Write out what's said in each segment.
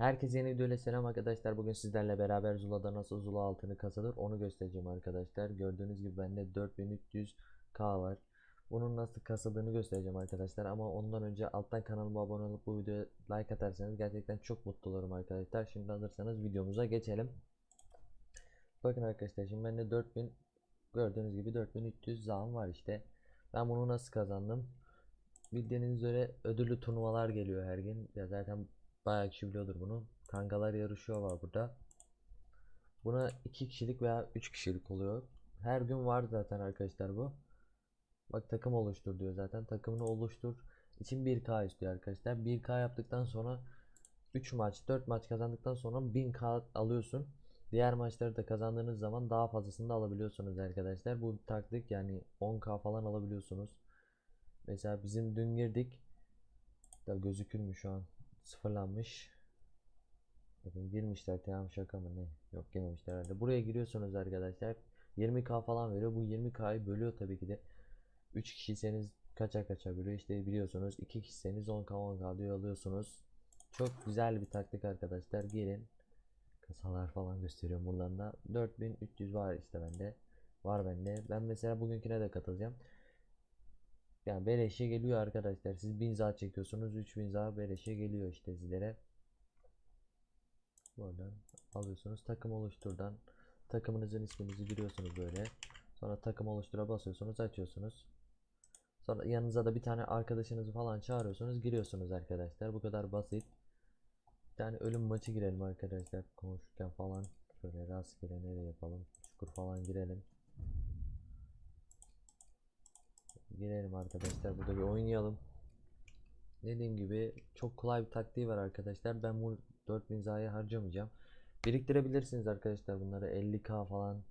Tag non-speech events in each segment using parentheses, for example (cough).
Herkese yeni videoyla selam arkadaşlar. Bugün sizlerle beraber Zula'da nasıl Zula altını kazanır onu göstereceğim arkadaşlar. Gördüğünüz gibi bende 4300k var. Bunun nasıl kasıldığını göstereceğim arkadaşlar. Ama ondan önce alttan kanalıma abone olup bu videoya like atarsanız gerçekten çok mutlu olurum arkadaşlar. Şimdi hazırsanız videomuza geçelim. Bakın arkadaşlar şimdi bende 4000 gördüğünüz gibi 4300 zam var işte. Ben bunu nasıl kazandım? Bildiğiniz üzere ödüllü turnuvalar geliyor her gün. Ya zaten bayağı kişi biliyordur bunu. Kankalar yarışıyor var burada. Buna 2 kişilik veya 3 kişilik oluyor. Her gün var zaten arkadaşlar bu. Bak takım oluştur diyor zaten. Takımını oluştur. için 1K istiyor arkadaşlar. 1K yaptıktan sonra 3 maç 4 maç kazandıktan sonra 1000K alıyorsun. Diğer maçları da kazandığınız zaman daha fazlasını da alabiliyorsunuz arkadaşlar. Bu taktik yani 10K falan alabiliyorsunuz. Mesela bizim dün girdik. Da gözükür mü şu an? Sıfırlanmış. Bakın girmişler tamam şaka mı ne? Yok girmemişler herhalde. Buraya giriyorsunuz arkadaşlar. 20k falan veriyor. Bu 20k'yı bölüyor tabii ki de. 3 kişiyseniz kaça kaça bölüyor. İşte biliyorsunuz 2 kişiseniz 10k 10k diyor alıyorsunuz. Çok güzel bir taktik arkadaşlar. Gelin. Kasalar falan gösteriyorum buradan da. 4300 var işte bende. Var bende. Ben mesela bugünküne de katılacağım. Yani beleşe geliyor arkadaşlar. Siz 1000 za çekiyorsunuz. 3000 za beleşe geliyor işte sizlere. Buradan alıyorsunuz. Takım oluşturdan takımınızın isminizi giriyorsunuz böyle. Sonra takım oluştura basıyorsunuz, açıyorsunuz. Sonra yanınıza da bir tane arkadaşınızı falan çağırıyorsunuz, giriyorsunuz arkadaşlar. Bu kadar basit. Bir tane ölüm maçı girelim arkadaşlar. Konuşurken falan şöyle rastgele nereye yapalım? Çukur falan girelim. Girelim arkadaşlar. Burada bir oynayalım. Dediğim gibi çok kolay bir taktiği var arkadaşlar. Ben bu 4000 zaya harcamayacağım. Biriktirebilirsiniz arkadaşlar bunları 50k falan.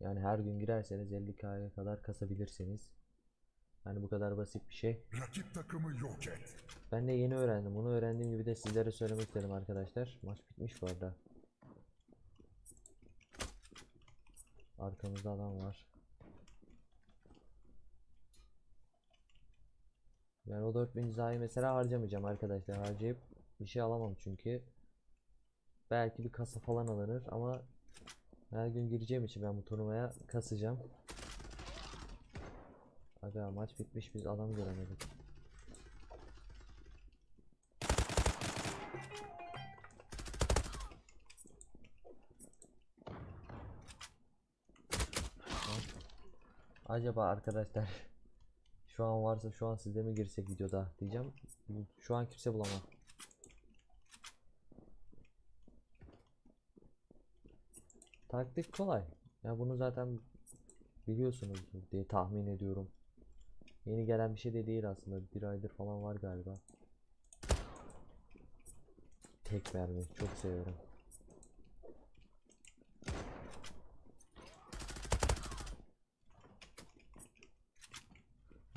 Yani her gün girerseniz 50k'ya kadar kasabilirsiniz. Yani bu kadar basit bir şey. Rakip takımı yok et. Ben de yeni öğrendim. Bunu öğrendiğim gibi de sizlere söylemek istedim arkadaşlar. Maç bitmiş bu arada. Arkamızda adam var. Yani o 4000 cezayı mesela harcamayacağım arkadaşlar. Harcayıp bir şey alamam çünkü. Belki bir kasa falan alınır ama her gün gireceğim için ben bu turnuvaya kasacağım. Aga maç bitmiş biz adam göremedik. Acaba arkadaşlar şu an varsa şu an sizde mi girsek videoda diyeceğim. Şu an kimse bulamam. Taktik kolay. Ya bunu zaten biliyorsunuz diye tahmin ediyorum. Yeni gelen bir şey de değil aslında. Bir aydır falan var galiba. Tek mermi çok seviyorum.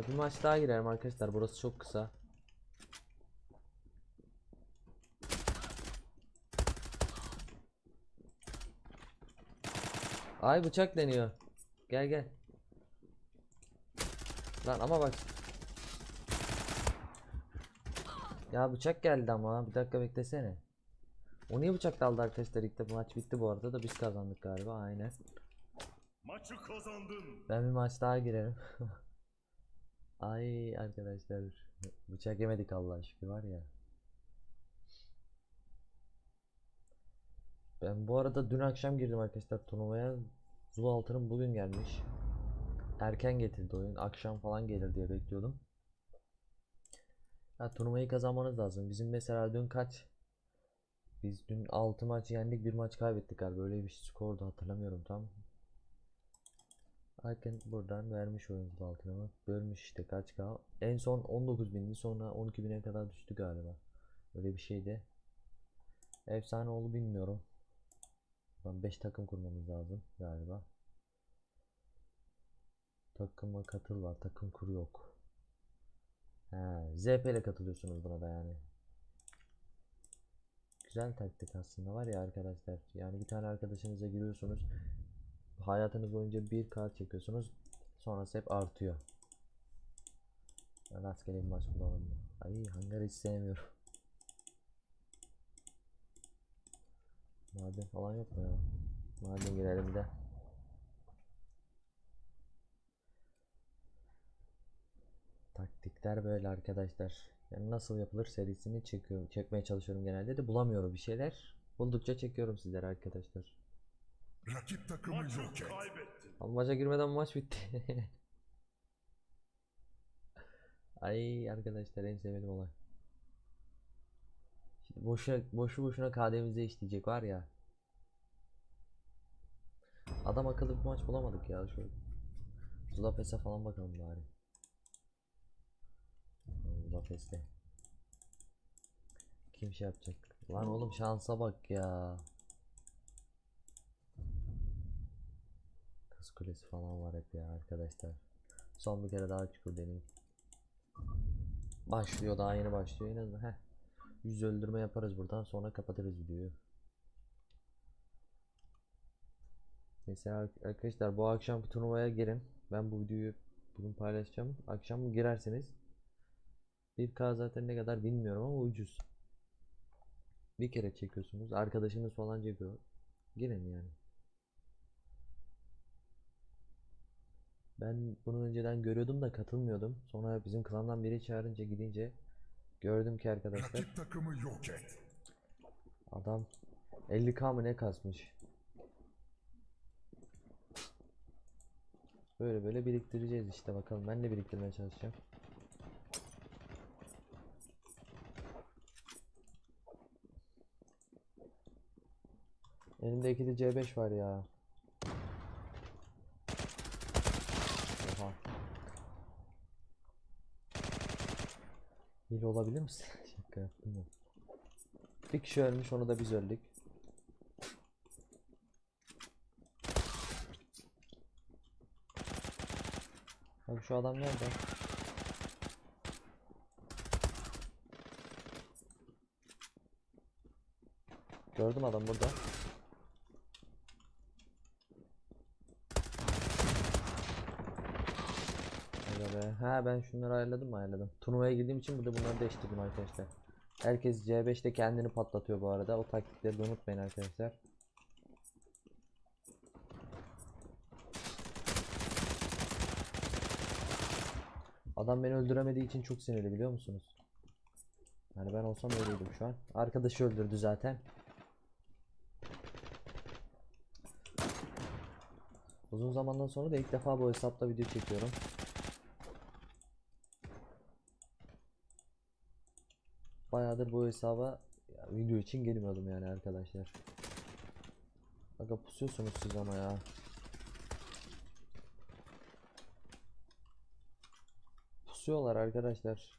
Ya bir maç daha girelim arkadaşlar. Burası çok kısa. Ay bıçak deniyor. Gel gel. Lan ama bak. Ya bıçak geldi ama bir dakika beklesene. O niye bıçak daldı arkadaşlar ilk de bu maç bitti bu arada da biz kazandık galiba aynen. Maçı kazandın. Ben bir maç daha girerim. (laughs) Ay arkadaşlar bıçak yemedik Allah şükür var ya. Ben bu arada dün akşam girdim arkadaşlar turnuvaya. Zula altının bugün gelmiş. Erken getirdi oyun. Akşam falan gelir diye bekliyordum. Ya turnuvayı kazanmanız lazım. Bizim mesela dün kaç? Biz dün 6 maç yendik, bir maç kaybettik galiba. Böyle bir skordu hatırlamıyorum tam. Erken buradan vermiş oyuncu altına bölmüş işte kaç k. En son 19.000'di sonra 12.000'e kadar düştü galiba. Öyle bir şeydi. Efsane oldu bilmiyorum. 5 takım kurmamız lazım galiba. Takıma katıl var takım kur yok. He, ZP ile katılıyorsunuz buna da yani. Güzel taktik aslında var ya arkadaşlar. Yani bir tane arkadaşınıza giriyorsunuz hayatınız boyunca bir kart çekiyorsunuz. Sonrası hep artıyor. Rastgele bir maç bulalım. Ay hangar hiç sevmiyorum. Maden falan yok mu ya? Maden girelim de. Taktikler böyle arkadaşlar. Yani nasıl yapılır serisini çekiyorum, çekmeye çalışıyorum genelde de bulamıyorum bir şeyler. Buldukça çekiyorum sizlere arkadaşlar. Rakip takımı Maçı yok et. kaybettin. Ama maça girmeden maç bitti. (laughs) Ay arkadaşlar en sevdiğim olay. Şimdi boşuna, boşu boşuna KD'mize işleyecek var ya. Adam akıllı bir maç bulamadık ya şu. Zulapes'e falan bakalım bari. Zulapes'te. Kim şey yapacak? Lan oğlum şansa bak ya. Kulesi falan var hep ya arkadaşlar. Son bir kere daha çukur deneyim. Başlıyor daha yeni başlıyor azından. Heh. Yüz öldürme yaparız buradan sonra kapatırız videoyu. Mesela arkadaşlar bu akşamki turnuvaya girin. Ben bu videoyu bugün paylaşacağım. Akşam girerseniz 1K zaten ne kadar bilmiyorum ama ucuz. Bir kere çekiyorsunuz. Arkadaşınız falan çekiyor. Girin yani. Ben bunu önceden görüyordum da katılmıyordum. Sonra bizim klandan biri çağırınca gidince gördüm ki arkadaşlar Rakip takımı yok et. adam 50k mı ne kasmış. Böyle böyle biriktireceğiz işte bakalım. Ben de biriktirmeye çalışacağım. Elimde ikili C5 var ya. Hile olabilir misin? (laughs) Şaka yaptım ya. Bir kişi ölmüş onu da biz öldük. Abi şu adam nerede? Gördüm adam burada. Aga be. Ben şunları ayarladım ayarladım. Turnuvaya girdiğim için burada bunları değiştirdim arkadaşlar. Herkes C5'te kendini patlatıyor bu arada. O taktikleri de unutmayın arkadaşlar. Adam beni öldüremediği için çok sinirli biliyor musunuz? Yani ben olsam öyleydim şu an. Arkadaşı öldürdü zaten. Uzun zamandan sonra da ilk defa bu hesapta video çekiyorum. Bayağıdır bu hesaba ya, video için gelmiyordum yani arkadaşlar. Aga pusuyorsunuz siz ama ya. Pusuyorlar arkadaşlar.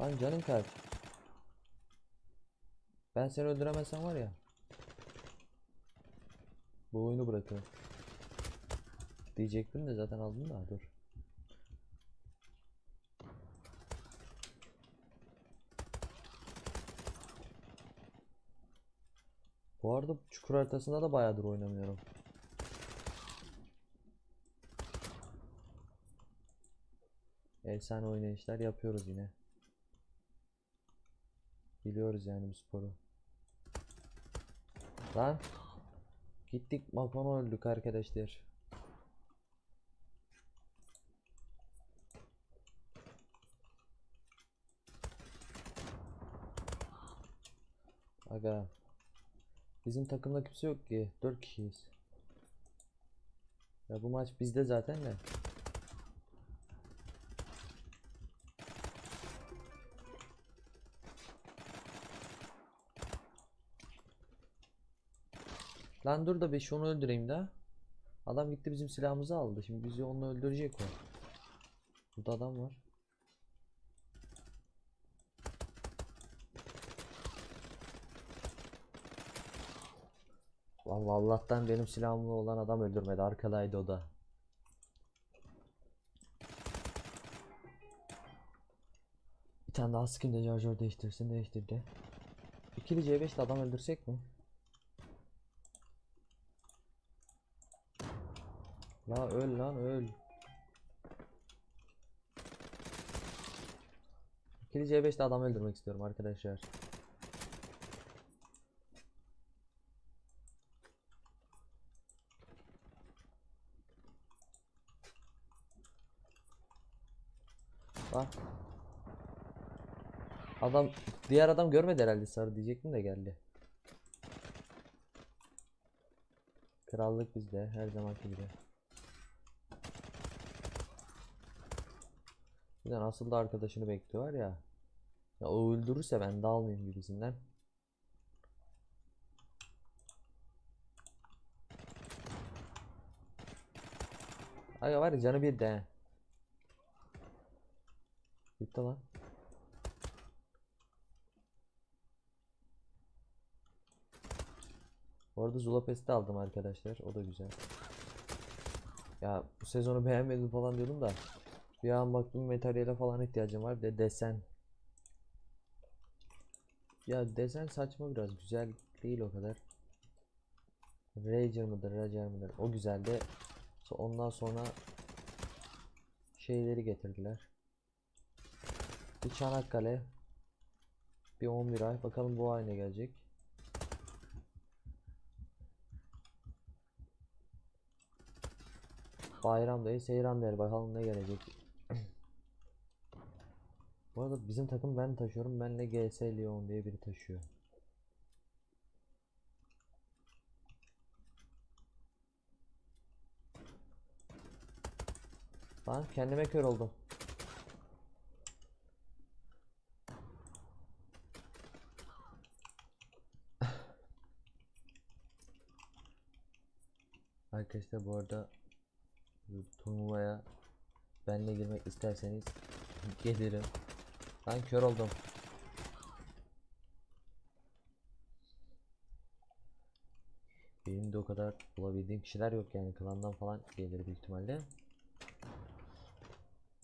Lan canın kaç? Ben seni öldüremezsem var ya. Bu oyunu bırakıyorum. Diyecektim de zaten aldım da dur. Bu arada çukur haritasında da bayağıdır oynamıyorum. Efsane oynayışlar yapıyoruz yine. Biliyoruz yani bu sporu. Lan gittik Makon'a öldük arkadaşlar. Aga. Bizim takımda kimse yok ki. 4 kişiyiz. Ya bu maç bizde zaten de. Lan dur da bir şunu öldüreyim de. Adam gitti bizim silahımızı aldı. Şimdi bizi onunla öldürecek o. Burada adam var. Vallahi Allah'tan benim silahımla olan adam öldürmedi. Arkadaydı o da. Bir tane daha skin de şarjör değiştirsin değiştirdi. İkili C5'te adam öldürsek mi? La öl lan öl. İkili C5'te adam öldürmek istiyorum arkadaşlar. Bak. Adam diğer adam görmedi herhalde sarı diyecektim de geldi. Krallık bizde her zamanki gibi. Bir de da arkadaşını bekliyor ya. Ya o öldürürse ben de almayayım gibisinden. Aga var ya canı bir de. Bitti lan. Bu arada Zula Pest'i aldım arkadaşlar. O da güzel. Ya bu sezonu beğenmedim falan diyordum da. Bir an baktım materyale falan ihtiyacım var. De desen. Ya desen saçma biraz. Güzel değil o kadar. Rager mıdır, Rager mıdır? O güzeldi. Ondan sonra şeyleri getirdiler. Bir Çanakkale. Bir 11 ay. Bakalım bu ay ne gelecek. Bayram değil, Seyran der. Bakalım ne gelecek. (clears throat) Bu arada bizim takım ben taşıyorum. Benle GS Leon diye biri taşıyor. Lan kendime kör oldum. Arkadaşlar bu arada turnuvaya benle girmek isterseniz (laughs) gelirim. Ben kör oldum. Benim de o kadar bulabildiğim kişiler yok yani klandan falan gelir büyük ihtimalle.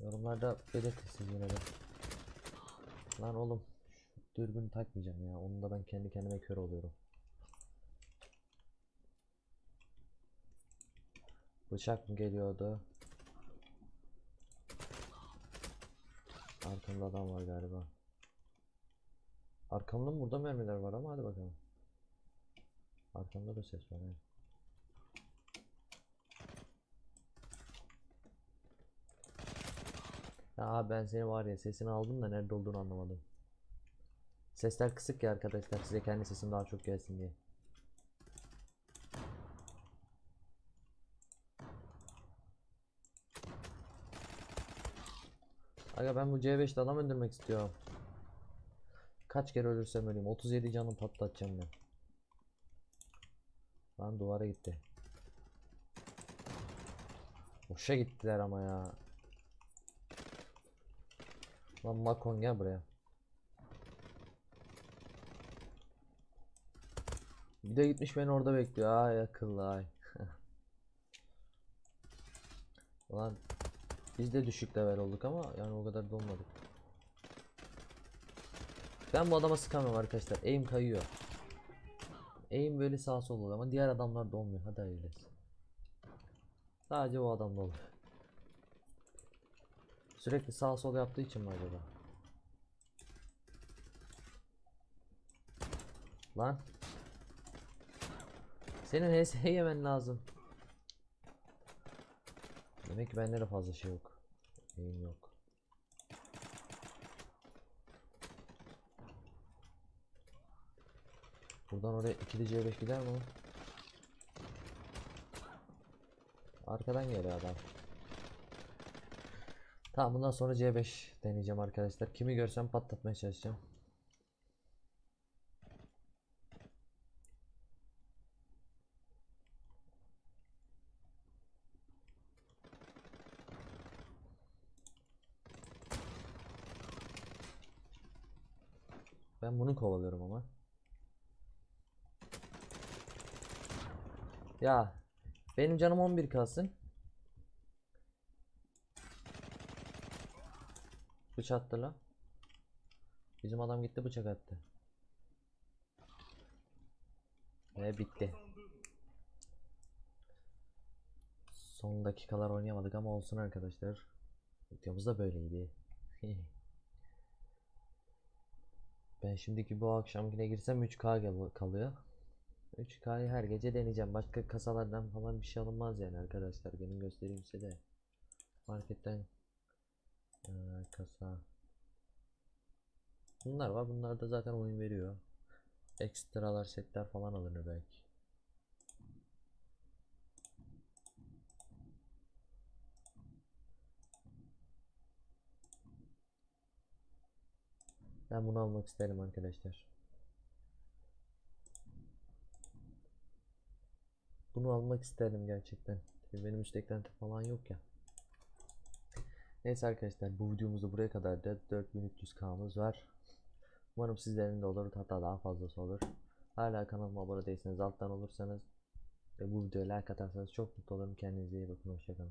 Yorumlarda belirtin yine de. Lan oğlum dürbünü takmayacağım ya. Onu da ben kendi kendime kör oluyorum. Bıçak mı geliyordu? Arkamda adam var galiba. Arkamda mı burada mermiler var ama hadi bakalım. Arkamda da ses var. he. Ya ben seni var ya sesini aldım da nerede olduğunu anlamadım. Sesler kısık ya arkadaşlar size kendi sesim daha çok gelsin diye. Aga ben bu C5'te adam öldürmek istiyorum. Kaç kere ölürsem öleyim. 37 canım patlatacağım ben. Lan duvara gitti. Boşa gittiler ama ya. Lan Makon gel buraya. Bir de gitmiş beni orada bekliyor. Ay akıllı ay. (laughs) Lan biz de düşük level olduk ama yani o kadar da olmadık. Ben bu adama sıkamıyorum arkadaşlar. Aim kayıyor. Aim böyle sağ sol oluyor ama diğer adamlar da olmuyor. Hadi hayırlısı. Sadece o adamda oluyor. Sürekli sağ sol yaptığı için mi acaba? Lan. Senin HS yemen lazım. Demek ki bende de fazla şey yok. Aim yok. Buradan oraya ikili C5 gider mi? Arkadan geliyor adam. Tamam bundan sonra C5 deneyeceğim arkadaşlar. Kimi görsem patlatmaya çalışacağım. Ben bunu kovalıyorum ama. Ya benim canım 11 kalsın. Bıçak attı la. Bizim adam gitti bıçak attı. Ve bitti. Son dakikalar oynayamadık ama olsun arkadaşlar. Videomuz da böyleydi. (laughs) Ben şimdiki bu akşamkine girsem 3K gal- kalıyor. 3K'yı her gece deneyeceğim. Başka kasalardan falan bir şey alınmaz yani arkadaşlar. Gelin göstereyim size de. Marketten eee, kasa. Bunlar var. Bunlar da zaten oyun veriyor. Ekstralar, setler falan alınır belki. Ben bunu almak isterim arkadaşlar. Bunu almak isterdim gerçekten. Benim hiç beklentim falan yok ya. Neyse arkadaşlar bu videomuzda buraya kadar da 4300K'mız var. Umarım sizlerin de olur hatta daha fazlası olur. Hala kanalıma abone değilseniz alttan olursanız ve bu videoya like atarsanız çok mutlu olurum. Kendinize iyi bakın. Hoşçakalın.